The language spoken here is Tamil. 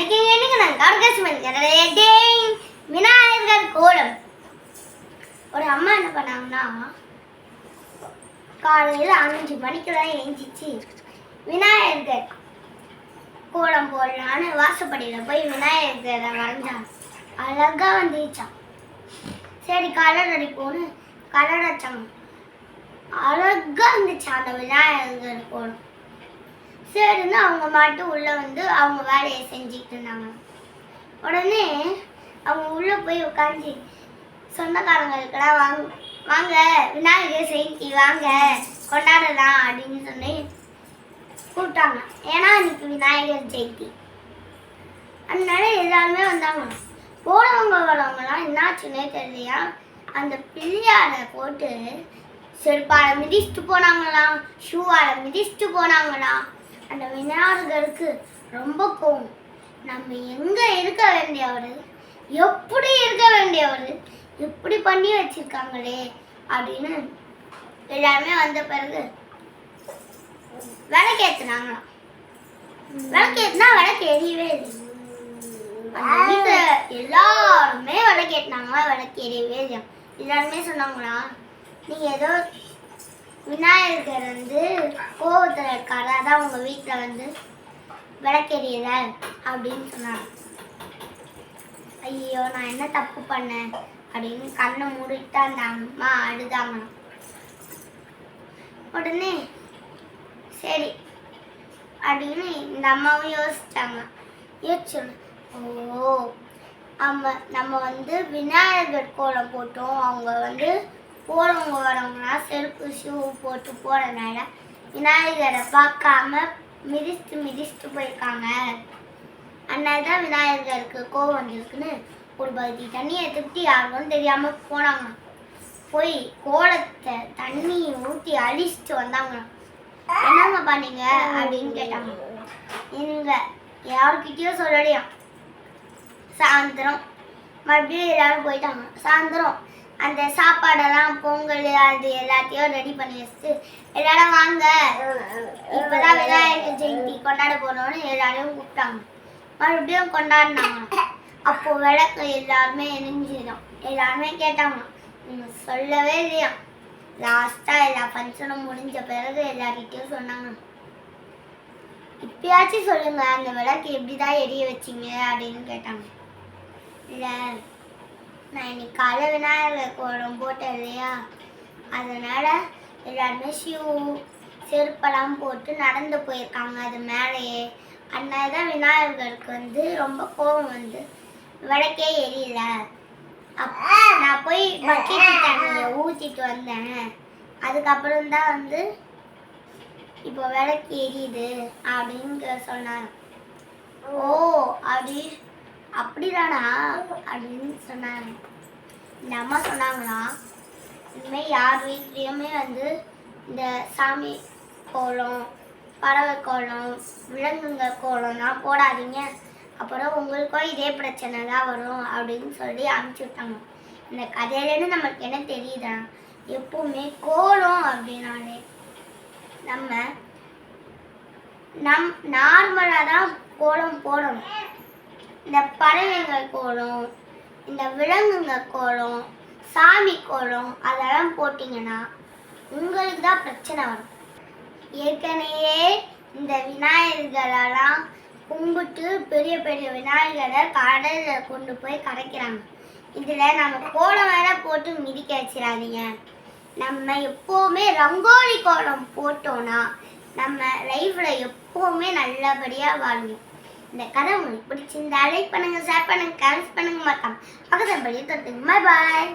இருக்கீங்க இன்னைக்கு நான் கார்கஸ் டேய் விநாயகர் கோலம் ஒரு அம்மா என்ன பண்ணாங்கன்னா காலையில் அஞ்சு மணிக்கு தான் எழுந்திச்சு விநாயகர் கோலம் போடலான்னு வாசப்படியில் போய் விநாயகரை வரைஞ்சான் அழகாக வந்துச்சான் சரி கலர் அடிப்போன்னு கலர் அடிச்சாங்க அழகாக இருந்துச்சு அந்த விநாயகர் கோலம் சரின்னு அவங்க மாட்டு உள்ளே வந்து அவங்க வேலையை செஞ்சுக்கிட்டு இருந்தாங்க. உடனே அவங்க உள்ளே போய் உட்காந்து சொந்தக்காரங்களுக்கெல்லாம் வாங்க வாங்க விநாயகர் ஜெயந்தி வாங்க கொண்டாடலாம் அப்படின்னு சொல்லி கூப்பிட்டாங்க. ஏன்னா இன்னைக்கு விநாயகர் ஜெயந்தி அதனால எல்லாருமே வந்தாங்க. போனவங்க வரவங்கலாம் என்னாச்சுன்னே தெரியலையா? அந்த பிள்ளையாரை போட்டு செருப்பால மிதிச்சுட்டு போனாங்களாம் ஷூவால் மிதிச்சுட்டு போனாங்களாம். அந்த விநாயகருக்கு ரொம்ப கோவம். நம்ம எங்க இருக்க வேண்டியவர்? எப்படி இருக்க வேண்டியவர்? இப்படி பண்ணி வச்சிருக்காங்களே? அப்படின்னு எல்லாருமே வந்த பிறகு விளக்கேத்துனாங்களாம். விளக்கேத்துனா விளக்கு எரியவே இல்லை. அந்த வீட்டுல எல்லாருமே விளக்கு எரியவே இல்லையா எல்லாருமே சொன்னாங்களா நீங்க ஏதோ விநாயகர் வந்து கோபத்தில் இருக்காரு? அதான் உங்கள் வீட்டில் வந்து விளக்கெரியல அப்படின்னு சொன்னாங்க. ஐயோ நான் என்ன தப்பு பண்ணேன்? அப்படின்னு கண்ணை மூடிட்டு அந்த அம்மா அழுதாங்க. உடனே சரி அப்படின்னு இந்த அம்மாவும் யோசிச்சாங்க. யோசிச்சோன்னு ஓ நம்ம நம்ம வந்து விநாயகர் கோலம் போட்டோம். அவங்க வந்து போறவங்க வரவங்கலாம் செருப்பு ஷூ போட்டு போறதுனால விநாயகரை பார்க்காம மிதிச்சுட்டு மிதிச்சுட்டு போயிருக்காங்க. அதனால தான் விநாயகருக்கு கோவம் வந்திருக்குன்னு ஒரு பகுதி தண்ணியை திருப்தி யாருக்கும் தெரியாம போனாங்க. போய் கோலத்தை தண்ணி ஊற்றி அழிச்சிட்டு வந்தாங்க. என்னங்க பண்ணீங்க அப்படின்னு கேட்டாங்க. நீங்க யாருக்கிட்டயோ சொல்லலையா சாயந்தரம். மறுபடியும் எல்லாரும் போயிட்டாங்க. சாயந்தரம் அந்த சாப்பாடெல்லாம் பொங்கல் அது எல்லாத்தையும் ரெடி பண்ணி வச்சுட்டு எல்லாரும் வாங்க. இப்பதான் விநாயகர் ஜெயந்தி கொண்டாட போனோம்னு எல்லாரையும் கூப்பிட்டாங்க. மறுபடியும் கொண்டாடினாங்க. அப்போ விளக்கு எல்லாருமே எரிஞ்சிடும். எல்லாருமே கேட்டாங்க சொல்லவே இல்லையா? லாஸ்டா எல்லா ஃபங்க்ஷனும் முடிஞ்ச பிறகு எல்லார்கிட்டயும் சொன்னாங்க. இப்பயாச்சும் சொல்லுங்க அந்த விளக்கு எப்படிதான் எரிய வச்சீங்க? அப்படின்னு கேட்டாங்க. இல்லை நான் இன்னைக்கு காலை விநாயகர் கோலம் போட்டேன் இல்லையா அதனால எல்லாருமே ஷூ செருப்பெல்லாம் போட்டு நடந்து போயிருக்காங்க அது மேலேயே. அதனால தான் விநாயகருக்கு வந்து ரொம்ப கோபம் வந்து விளக்கே எரியல. அப்போ நான் போய் பக்கெட் தண்ணியை ஊற்றிட்டு வந்தேன். அதுக்கப்புறம் தான் வந்து இப்போ விளக்கு எரியுது அப்படின்னு சொன்னாங்க. ஓ அப்படி அப்படிதானா அப்படின்னு சொன்னாங்க. இந்த அம்மா சொன்னாங்கன்னா இனிமேல் யார் வீட்லேயுமே வந்து இந்த சாமி கோலம் பறவை கோலம் விலங்குங்க கோலம்லாம் போடாதீங்க. அப்புறம் உங்களுக்கும் இதே பிரச்சனை தான் வரும் அப்படின்னு சொல்லி அனுப்பிச்சி விட்டாங்க. இந்த கதையிலேருந்து நமக்கு என்ன தெரியுதா? எப்பவுமே கோலம் அப்படின்னாலே நம்ம நம் நார்மலாக தான் கோலம் போடணும். இந்த பறவைகள் கோலம் இந்த விலங்குங்க கோலம் சாமி கோலம் அதெல்லாம் போட்டிங்கன்னா உங்களுக்கு தான் பிரச்சனை வரும். ஏற்கனவே இந்த விநாயகர்களெல்லாம் கும்பிட்டு பெரிய பெரிய விநாயகரை கடலில் கொண்டு போய் கரைக்கிறாங்க. இதில் நம்ம கோலம் வேற போட்டு மிதிக்க வச்சிடாதீங்க. நம்ம எப்போவுமே ரங்கோலி கோலம் போட்டோன்னா நம்ம லைஃப்பில் எப்போவுமே நல்லபடியாக வாழ்வோம். இந்த கதை உங்களுக்கு பிடிச்சிருந்தா லைக் பண்ணுங்க ஷேர் பண்ணுங்க கமெண்ட்ஸ் பண்ணுங்க. மறக்காம பக்கத்தில் படியே தொட்டுங்க பாய்